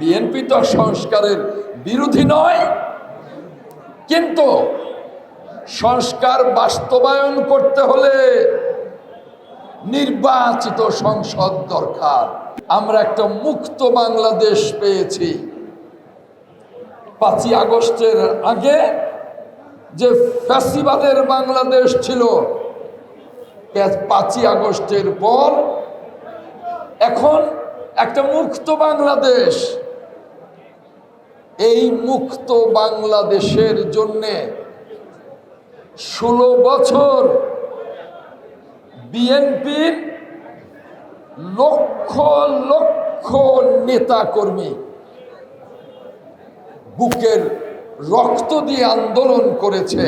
BNP তো সংস্কারের বিরোধী নয়, কিন্তু সংস্কার বাস্তবায়ন করতে হলে নির্বাচিত সংসদ দরকার। আমরা একটা মুক্ত বাংলাদেশ পেয়েছি। পাঁচই আগস্টের আগে যে ফ্যাসিবাদের বাংলাদেশ ছিল পাঁচই আগস্টের পর, এখন একটা মুক্ত বাংলাদেশ। এই মুক্ত বাংলাদেশের জন্যে ষোলো বছর বিএনপির লক্ষ লক্ষ নেতা কর্মী বুকের রক্ত দিয়ে আন্দোলন করেছে।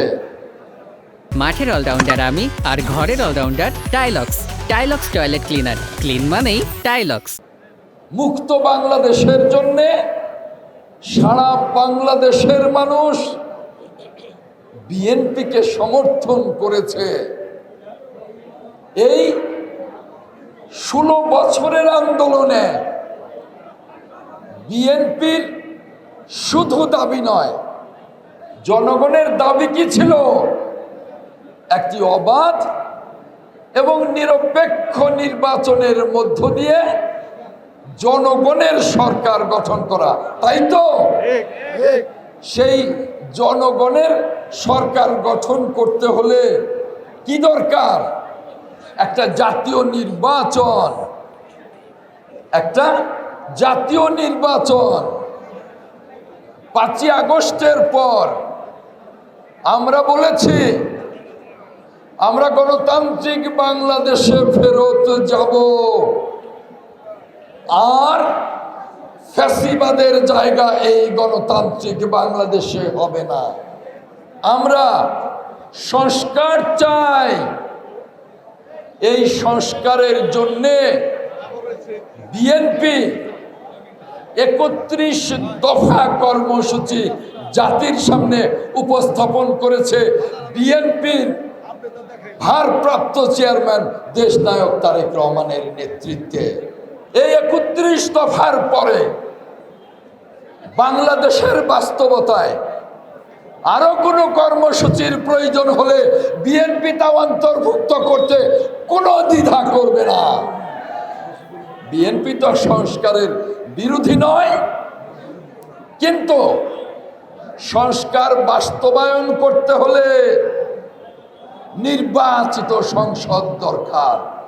মাঠের অলরাউন্ডার আমি আর ঘরের allrounder Tylox. Tylox toilet cleaner. Clean মানেই টাইলক্স। মুক্ত বাংলাদেশের জন্যে সারা বাংলাদেশের মানুষ বিএনপিকে সমর্থন করেছে। এই ষোলো বছরের আন্দোলনে বিএনপির শুধু দাবি নয়, জনগণের দাবি কি ছিল? একটি অবাধ এবং নিরপেক্ষ নির্বাচনের মধ্য দিয়ে জনগণের সরকার গঠন করা তাই তো? সেই জনগণের সরকার গঠন করতে হলে কি দরকার? একটা জাতীয় নির্বাচন। একটা জাতীয় নির্বাচন। পাঁচই আগস্টের পর আমরা বলেছি আমরা গণতান্ত্রিক বাংলাদেশে ফেরত যাব। আর ফ্যাসিবাদের জায়গা এই গণতান্ত্রিক বাংলাদেশে হবে না। আমরা সংস্কার চাই। এই সংস্কারের জন্যে বিএনপি একত্রিশ দফা কর্মসূচি জাতির সামনে উপস্থাপন করেছে। বিএনপির ভারপ্রাপ্ত চেয়ারম্যান দেশনায়ক তারেক রহমানের নেতৃত্বে। এই একত্রিশ দফার পরে বাংলাদেশের বাস্তবতায় আরও কোনো কর্মসূচির প্রয়োজন হলে বিএনপি তা অন্তর্ভুক্ত করতে কোনো দ্বিধা করবে না। বিএনপি তো সংস্কারের বিরোধী নয়, কিন্তু সংস্কার বাস্তবায়ন করতে হলে নির্বাচিত সংসদ দরকার।